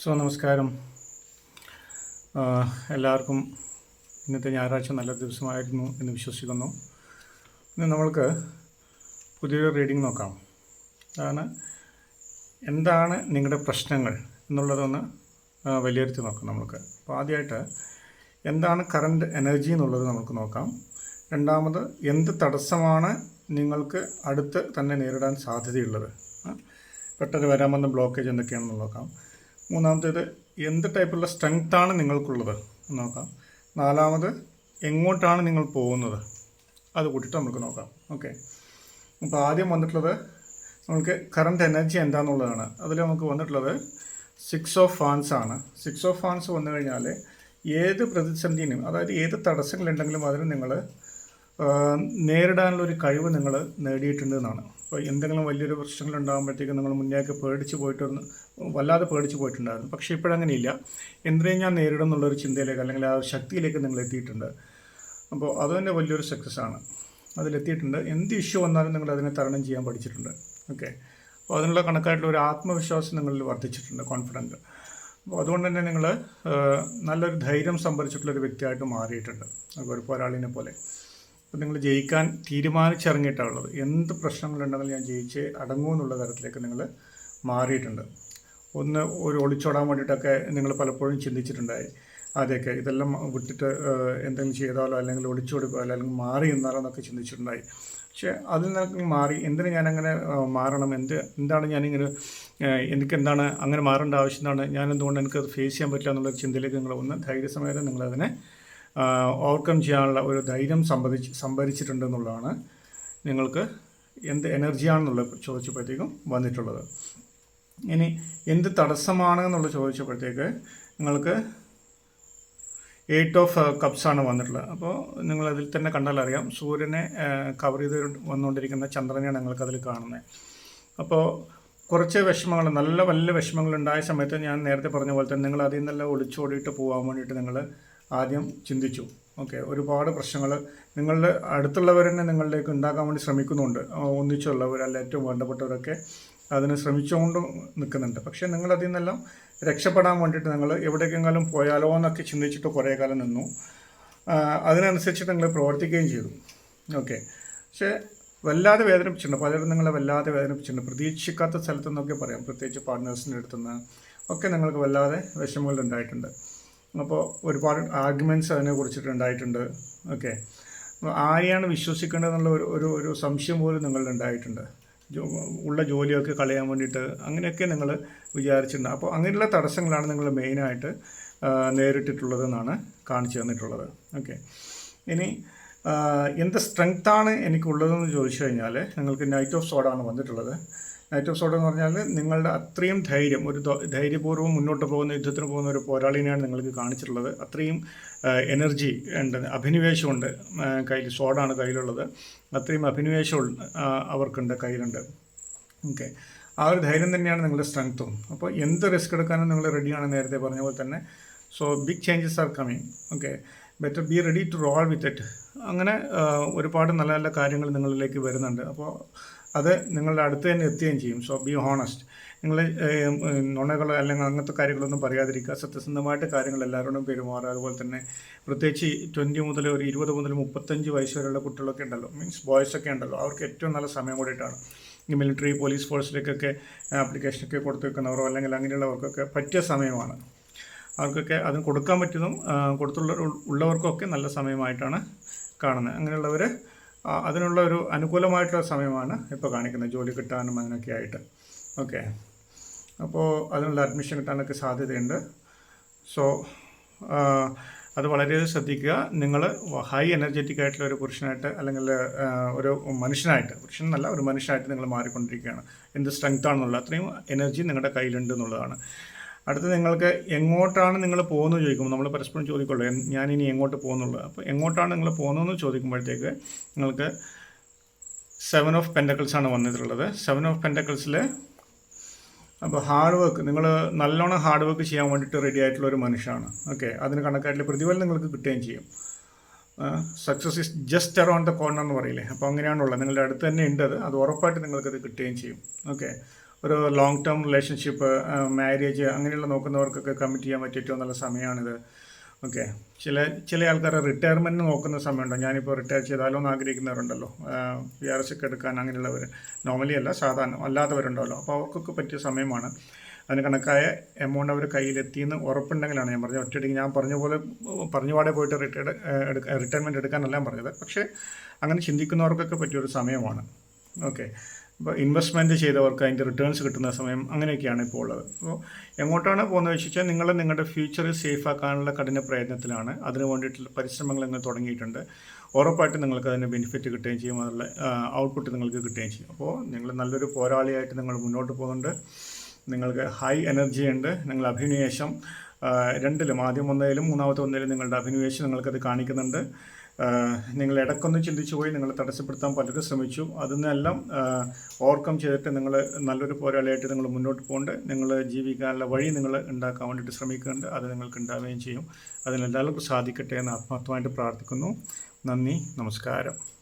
So നമസ്കാരം. എല്ലാവർക്കും ഇന്നത്തെ ഞായറാഴ്ച നല്ല ദിവസമായിരുന്നു എന്ന് വിശ്വസിക്കുന്നു. ഇന്ന് നമ്മൾക്ക് പുതിയൊരു റീഡിംഗ് നോക്കാം. അതാണ് എന്താണ് നിങ്ങളുടെ പ്രശ്നങ്ങൾ എന്നുള്ളതൊന്ന് വിലയിരുത്തി നോക്കാം നമുക്ക് അപ്പോൾ ആദ്യമായിട്ട് എന്താണ് കറണ്ട് എനർജി എന്നുള്ളത് നമുക്ക് നോക്കാം. രണ്ടാമത് എന്ത് തടസ്സമാണ് നിങ്ങൾക്ക് അടുത്ത് തന്നെ നേരിടാൻ സാധ്യതയുള്ളത്? പെട്ടെന്ന് വരാമെന്ന ബ്ലോക്കേജ് എന്തൊക്കെയാണെന്ന് നോക്കാം. മൂന്നാമത്തേത് എന്ത് ടൈപ്പുള്ള സ്ട്രെങ്ത്താണ് നിങ്ങൾക്കുള്ളത്? എന്ന് നോക്കാം. നാലാമത് എങ്ങോട്ടാണ് നിങ്ങൾ പോകുന്നത്? അത് കൂട്ടിയിട്ട് നമുക്ക് നോക്കാം. ഓക്കെ. അപ്പോൾ ആദ്യം വന്നിട്ടുള്ളത് നമുക്ക് കറണ്ട് എനർജി എന്താണെന്നുള്ളതാണ് അതിൽ നമുക്ക് വന്നിട്ടുള്ളത് സിക്സ് ഓഫ് ഫാൻസ് ആണ്. സിക്സ് ഓഫ് ഫാൻസ് വന്നു കഴിഞ്ഞാൽ ഏത് പ്രതിസന്ധിയിലും അതായത് ഏത് തടസ്സങ്ങളുണ്ടെങ്കിലും അതിന് നിങ്ങൾ നേരിടാനുള്ള ഒരു കഴിവ് നിങ്ങൾ നേടിയിട്ടുണ്ട് എന്നാണ്. എന്തെങ്കിലും വലിയൊരു പ്രശ്നങ്ങൾ ഉണ്ടാകുമ്പോഴത്തേക്കും നിങ്ങൾ മുന്നേക്ക് പേടിച്ച് പോയിട്ടൊന്ന് വല്ലാതെ പേടിച്ച് പോയിട്ടുണ്ടായിരുന്നു. പക്ഷേ ഇപ്പോഴങ്ങനെയില്ല. എന്തിനേയും ഞാൻ നേരിടും എന്നുള്ളൊരു ചിന്തയിലേക്ക് അല്ലെങ്കിൽ ആ ശക്തിയിലേക്ക് നിങ്ങൾ എത്തിയിട്ടുണ്ട്. അപ്പോൾ അത് തന്നെ വലിയൊരു സക്സസ് ആണ്. അതിലെത്തിയിട്ടുണ്ട്. എന്ത് ഇഷ്യൂ വന്നാലും നിങ്ങൾ അതിനെ തരണം ചെയ്യാൻ പഠിച്ചിട്ടുണ്ട്. ഓക്കെ അപ്പോൾ അതിനുള്ള കണക്കായിട്ടുള്ള ഒരു ആത്മവിശ്വാസം നിങ്ങളിൽ വർദ്ധിച്ചിട്ടുണ്ട് കോൺഫിഡന്റ് അപ്പോൾ അതുകൊണ്ട് തന്നെ നിങ്ങൾ നല്ലൊരു ധൈര്യം സംഭരിച്ചിട്ടുള്ളൊരു വ്യക്തിയായിട്ട് മാറിയിട്ടുണ്ട്. ഒരു പോരാളിനെ പോലെ. അപ്പോൾ നിങ്ങൾ ജയിക്കാൻ തീരുമാനിച്ചിറങ്ങിയിട്ടാണ് ഉള്ളത് എന്ത് പ്രശ്നങ്ങളുണ്ടെങ്കിലും ഞാൻ ജയിച്ച് അടങ്ങൂ എന്നുള്ള തരത്തിലേക്ക് നിങ്ങൾ മാറിയിട്ടുണ്ട്. ഒന്ന് ഒരു ഒളിച്ചോടാൻ വേണ്ടിയിട്ടൊക്കെ നിങ്ങൾ പലപ്പോഴും ചിന്തിച്ചിട്ടുണ്ടായി. ആദ്യമൊക്കെ ഇതെല്ലാം വിട്ടിട്ട് എന്തെങ്കിലും ചെയ്താലോ അല്ലെങ്കിൽ ഒളിച്ചോടുകയോ അല്ലെങ്കിൽ മാറി നിന്നാലോ എന്നൊക്കെ ചിന്തിച്ചിട്ടുണ്ടായി. പക്ഷേ അതിൽ നിന്നൊക്കെ മാറി എന്തിന് ഞാനങ്ങനെ മാറണം? എന്ത് എന്താണ് ഞാനിങ്ങനെ എനിക്കെന്താണ് അങ്ങനെ മാറേണ്ട ആവശ്യം? എന്താണ് ഞാൻ എന്തുകൊണ്ട് എനിക്കത് ഫേസ് ചെയ്യാൻ പറ്റില്ല എന്നുള്ള ചിന്തയിലേക്ക് നിങ്ങൾ ഒന്ന് ധൈര്യസമേതം നിങ്ങളതിനെ ഓവർകം ചെയ്യാനുള്ള ഒരു ധൈര്യം സംഭരിച്ച് സംഭരിച്ചിട്ടുണ്ടെന്നുള്ളതാണ് നിങ്ങൾക്ക് എന്ത് എനർജിയാണെന്നുള്ള ചോദിച്ചപ്പോഴത്തേക്കും വന്നിട്ടുള്ളത്. ഇനി എന്ത് തടസ്സമാണ് എന്നുള്ളത് ചോദിച്ചപ്പോഴത്തേക്ക് നിങ്ങൾക്ക് എയ്റ്റ് ഓഫ് കപ്സ് ആണ് വന്നിട്ടുള്ളത്. അപ്പോൾ നിങ്ങൾ അതിൽ തന്നെ കണ്ടാൽ അറിയാം സൂര്യനെ കവർ ചെയ്ത് വന്നുകൊണ്ടിരിക്കുന്ന ചന്ദ്രനെയാണ് നിങ്ങൾക്ക് അതിൽ കാണുന്നത്. അപ്പോൾ കുറച്ച് വിഷമങ്ങൾ നല്ല വലിയ വിഷമങ്ങൾ ഉണ്ടായ സമയത്ത് ഞാൻ നേരത്തെ പറഞ്ഞ പോലെ തന്നെ നിങ്ങൾ അതിൽ നിന്നെല്ലാം ഒളിച്ചോടിയിട്ട് പോകാൻ വേണ്ടിയിട്ട് നിങ്ങൾ ആദ്യം ചിന്തിച്ചു. ഓക്കെ ഒരുപാട് പ്രശ്നങ്ങൾ നിങ്ങളുടെ അടുത്തുള്ളവർ തന്നെ നിങ്ങളിലേക്ക് ഉണ്ടാക്കാൻ വേണ്ടി ശ്രമിക്കുന്നുണ്ട്. ഒന്നിച്ചുള്ളവർ അല്ല ഏറ്റവും വേണ്ടപ്പെട്ടവരൊക്കെ അതിന് ശ്രമിച്ചുകൊണ്ട് നിൽക്കുന്നുണ്ട്. പക്ഷേ നിങ്ങളതിൽ നിന്നെല്ലാം രക്ഷപ്പെടാൻ വേണ്ടിയിട്ട് നിങ്ങൾ എവിടേക്കെങ്കിലും പോയാലോ എന്നൊക്കെ ചിന്തിച്ചിട്ട് കുറേ കാലം നിന്നു. അതിനനുസരിച്ച് നിങ്ങൾ പ്രവർത്തിക്കുകയും ചെയ്തു. ഓക്കെ പക്ഷേ വല്ലാതെ വേദനിപ്പിച്ചിട്ടുണ്ട്. പലരും നിങ്ങളെ വല്ലാതെ വേദനിപ്പിച്ചിട്ടുണ്ട്. പ്രതീക്ഷിക്കാത്ത സ്ഥലത്തു നിന്നൊക്കെ പറയാം. പ്രത്യേകിച്ച് പാർട്ട്നേഴ്സിന്റെ അടുത്തുനിന്ന് ഒക്കെ നിങ്ങൾക്ക് വല്ലാതെ വിഷമങ്ങൾ ഉണ്ടായിട്ടുണ്ട് അപ്പോൾ ഒരുപാട് ആർഗ്യുമെന്റ്സ് അതിനെ കുറിച്ചിട്ട് ഉണ്ടായിട്ടുണ്ട് ഓക്കെ ആരെയാണ് വിശ്വസിക്കേണ്ടതെന്നുള്ള ഒരു ഒരു ഒരു സംശയം പോലും നിങ്ങളുടെ ഉണ്ടായിട്ടുണ്ട്. ഉള്ള ജോലിയൊക്കെ കളയാൻ വേണ്ടിയിട്ട് അങ്ങനെയൊക്കെ നിങ്ങൾ വിചാരിച്ചിട്ടുണ്ട്. അപ്പോൾ അങ്ങനെയുള്ള തടസ്സങ്ങളാണ് നിങ്ങൾ മെയിനായിട്ട് നേരിട്ടിട്ടുള്ളതെന്നാണ് കാണിച്ചു തന്നിട്ടുള്ളത്. ഓക്കെ ഇനി എന്ത് സ്ട്രെങ്ത്താണ് എനിക്കുള്ളതെന്ന് ചോദിച്ചു കഴിഞ്ഞാൽ നിങ്ങൾക്ക് നൈറ്റ് ഓഫ് സോഡാണ് വന്നിട്ടുള്ളത്. നൈറ്റ് ഓഫ് സോഡ എന്ന് പറഞ്ഞാൽ നിങ്ങളുടെ അത്രയും ധൈര്യം ഒരു ധൈര്യപൂർവം മുന്നോട്ട് പോകുന്ന യുദ്ധത്തിന് പോകുന്ന ഒരു പോരാളിനെയാണ് നിങ്ങൾക്ക് കാണിച്ചിട്ടുള്ളത്. അത്രയും എനർജി ഉണ്ട് അഭിനിവേശമുണ്ട് കയ്യിൽ സോഡാണ് കയ്യിലുള്ളത്. അത്രയും അഭിനിവേശം അവർക്കുണ്ട് കയ്യിലുണ്ട്. ഓക്കെ ആ ഒരു ധൈര്യം തന്നെയാണ് നിങ്ങളുടെ സ്ട്രെങ്ത്തും അപ്പോൾ എന്ത് റിസ്ക് എടുക്കാനും നിങ്ങൾ റെഡിയാണ് നേരത്തെ പറഞ്ഞ പോലെ തന്നെ. So big changes are coming okay better be ready to roll with it അങ്ങനെ ഒരുപാട് നല്ല നല്ല കാര്യങ്ങൾ നിങ്ങളിലേക്ക് വരുന്നുണ്ട്. അപ്പോൾ അത് നിങ്ങളുടെ അടുത്ത് തന്നെ എത്തുകയും ചെയ്യും. സോ ബി ഹോണസ്റ്റ് നിങ്ങൾ നുണകൾ അല്ലെങ്കിൽ അങ്ങനത്തെ കാര്യങ്ങളൊന്നും പറയാതിരിക്കുക. സത്യസന്ധമായിട്ട് കാര്യങ്ങൾ എല്ലാവരോടും പെരുമാറുക. അതുപോലെ തന്നെ പ്രത്യേകിച്ച് ട്വന്റി മുതൽ ഒരു ഇരുപത് മുതൽ മുപ്പത്തഞ്ച് വയസ്സ് വരെയുള്ള കുട്ടികളൊക്കെ ഉണ്ടല്ലോ. മീൻസ് ബോയ്സ് ഒക്കെ ഉണ്ടല്ലോ. അവർക്ക് ഏറ്റവും നല്ല സമയം കൂടിയിട്ടാണ്. ഈ മിലിറ്ററി പോലീസ് ഫോഴ്സിലേക്കൊക്കെ ആപ്ലിക്കേഷനൊക്കെ കൊടുത്തു വെക്കുന്നവരോ അല്ലെങ്കിൽ അങ്ങനെയുള്ളവർക്കൊക്കെ പറ്റിയ സമയമാണ്. അവർക്കൊക്കെ അത് കൊടുക്കാൻ പറ്റുന്നതും കൊടുത്തുള്ള ഉള്ളവർക്കൊക്കെ നല്ല സമയമായിട്ടാണ് കാണുന്നത്. അങ്ങനെയുള്ളവർ അതിനുള്ള ഒരു അനുകൂലമായിട്ടുള്ള സമയമാണ് ഇപ്പോൾ കാണിക്കുന്നത്. ജോലി കിട്ടാനും അങ്ങനെയൊക്കെ ആയിട്ട്. ഓക്കെ. അപ്പോൾ അതിനുള്ള അഡ്മിഷൻ കിട്ടാനൊക്കെ സാധ്യതയുണ്ട്. സോ അത് വളരെയധികം ശ്രദ്ധിക്കുക. നിങ്ങൾ ഹൈ എനർജറ്റിക് ആയിട്ടുള്ള ഒരു പുരുഷനായിട്ട് അല്ലെങ്കിൽ ഒരു മനുഷ്യനായിട്ട് പുരുഷൻ എന്നല്ല ഒരു മനുഷ്യനായിട്ട് നിങ്ങൾ മാറിക്കൊണ്ടിരിക്കുകയാണ്. എന്ത് സ്ട്രെങ്ത് ആണെന്നുള്ള അത്രയും എനർജി നിങ്ങളുടെ കയ്യിലുണ്ട് എന്നുള്ളതാണ്. അടുത്ത് നിങ്ങൾക്ക് എങ്ങോട്ടാണ് നിങ്ങൾ പോകുന്നത് ചോദിക്കുമ്പോൾ നമ്മൾ പരസ്പരം ചോദിക്കുള്ളൂ ഇനി എങ്ങോട്ട് പോകുന്നുള്ളൂ? അപ്പോൾ എങ്ങോട്ടാണ് നിങ്ങൾ പോകുന്നതെന്ന് ചോദിക്കുമ്പോഴത്തേക്ക് നിങ്ങൾക്ക് സെവൻ ഓഫ് പെൻഡക്കിൾസ് ആണ് വന്നിട്ടുള്ളത്. സെവൻ ഓഫ് പെൻഡക്കിൾസിൽ അപ്പോൾ ഹാർഡ് വർക്ക് നിങ്ങൾ നല്ലോണം ഹാർഡ് വർക്ക് ചെയ്യാൻ വേണ്ടിയിട്ട് റെഡി ആയിട്ടുള്ള ഒരു മനുഷ്യനാണ്. ഓക്കെ അതിന് കണക്കായിട്ടുള്ള പ്രതിഫലം നിങ്ങൾക്ക് കിട്ടുകയും ചെയ്യും. Success is just around the corner എന്ന് പറയില്ലേ? അപ്പോൾ അങ്ങനെയാണുള്ളത്. നിങ്ങളുടെ അടുത്ത് തന്നെ ഉണ്ട് അത്. അത് ഉറപ്പായിട്ട് നിങ്ങൾക്കത് കിട്ടുകയും ചെയ്യും. ഓക്കെ ഒരു ലോങ് ടേം റിലേഷൻഷിപ്പ് മാരേജ് അങ്ങനെയുള്ള നോക്കുന്നവർക്കൊക്കെ കമ്മിറ്റ് ചെയ്യാൻ പറ്റിയ ഏറ്റവും നല്ല സമയമാണിത്. ഓക്കെ ചില ചില ആൾക്കാർ റിട്ടയർമെന്റ് നോക്കുന്ന സമയമുണ്ടോ? ഞാനിപ്പോൾ റിട്ടയർ ചെയ്താലോ എന്ന് ആഗ്രഹിക്കുന്നവരുണ്ടല്ലോ. പി ആർ എസ് ഒക്കെ എടുക്കാൻ അങ്ങനെയുള്ളവർ നോർമലി അല്ല സാധാരണ അല്ലാത്തവരുണ്ടല്ലോ. അപ്പോൾ അവർക്കൊക്കെ പറ്റിയ സമയമാണ്. അതിന് കണക്കായ എമൗണ്ട് അവർ കയ്യിലെത്തിയെന്ന് ഉറപ്പുണ്ടെങ്കിലാണ് ഞാൻ പറഞ്ഞത്. ഒറ്റയടിക്ക് ഞാൻ പറഞ്ഞ പോലെ പറഞ്ഞ പാടെ പോയിട്ട് റിട്ടയർഡ് റിട്ടയർമെന്റ് എടുക്കാനല്ല പറഞ്ഞത്. പക്ഷേ അങ്ങനെ ചിന്തിക്കുന്നവർക്കൊക്കെ പറ്റിയൊരു സമയമാണ്. ഓക്കെ ഇപ്പോൾ ഇൻവെസ്റ്റ്മെന്റ് ചെയ്തവർക്ക് അതിന്റെ റിട്ടേൺസ് കിട്ടുന്ന സമയം അങ്ങനെയൊക്കെയാണ് ഇപ്പോൾ ഉള്ളത്. അപ്പോൾ എങ്ങോട്ടാണ് പോകുന്നത് വെച്ചാൽ നിങ്ങൾ നിങ്ങളുടെ ഫ്യൂച്ചർ സേഫ് ആക്കാനുള്ള കഠിന പ്രയത്നത്തിലാണ്. അതിന് വേണ്ടിയിട്ടുള്ള പരിശ്രമങ്ങൾ നിങ്ങൾ തുടങ്ങിയിട്ടുണ്ട്. ഉറപ്പായിട്ട് നിങ്ങൾക്ക് അതിന് ബെനിഫിറ്റ് കിട്ടുകയും ചെയ്യും. അതിനുള്ള ഔട്ട്പുട്ട് നിങ്ങൾക്ക് കിട്ടുകയും ചെയ്യും. അപ്പോൾ നിങ്ങൾ നല്ലൊരു പോരാളിയായിട്ട് നിങ്ങൾ മുന്നോട്ട് പോകുന്നുണ്ട്. നിങ്ങൾക്ക് ഹൈ എനർജി ഉണ്ട്. നിങ്ങൾ അഭിനിവേശം രണ്ടിലും ആദ്യം ഒന്നതിലും മൂന്നാമത്തെ ഒന്നിലും നിങ്ങളുടെ അഭിനിവേശം നിങ്ങൾക്കത് കാണിക്കുന്നുണ്ട്. നിങ്ങൾ ഇടക്കൊന്ന് ചിന്തിച്ചു പോയി നിങ്ങൾ തടസ്സപ്പെടുത്താൻ പലരും ശ്രമിച്ചു. അതിനെല്ലാം ഓവർകം ചെയ്തിട്ട് നിങ്ങൾ നല്ലൊരു പോരാളിയായിട്ട് നിങ്ങൾ മുന്നോട്ട് പോകേണ്ട നിങ്ങൾ ജീവിക്കാനുള്ള വഴി നിങ്ങൾ ഉണ്ടാക്കാൻ വേണ്ടിയിട്ട് ശ്രമിക്കുന്നുണ്ട് അത് നിങ്ങൾക്ക് ഉണ്ടാവുകയും ചെയ്യും. അതിനെല്ലാവർക്കും സാധിക്കട്ടെ എന്ന് ആത്മാർത്ഥമായിട്ട് പ്രാർത്ഥിക്കുന്നു. നന്ദി നമസ്കാരം.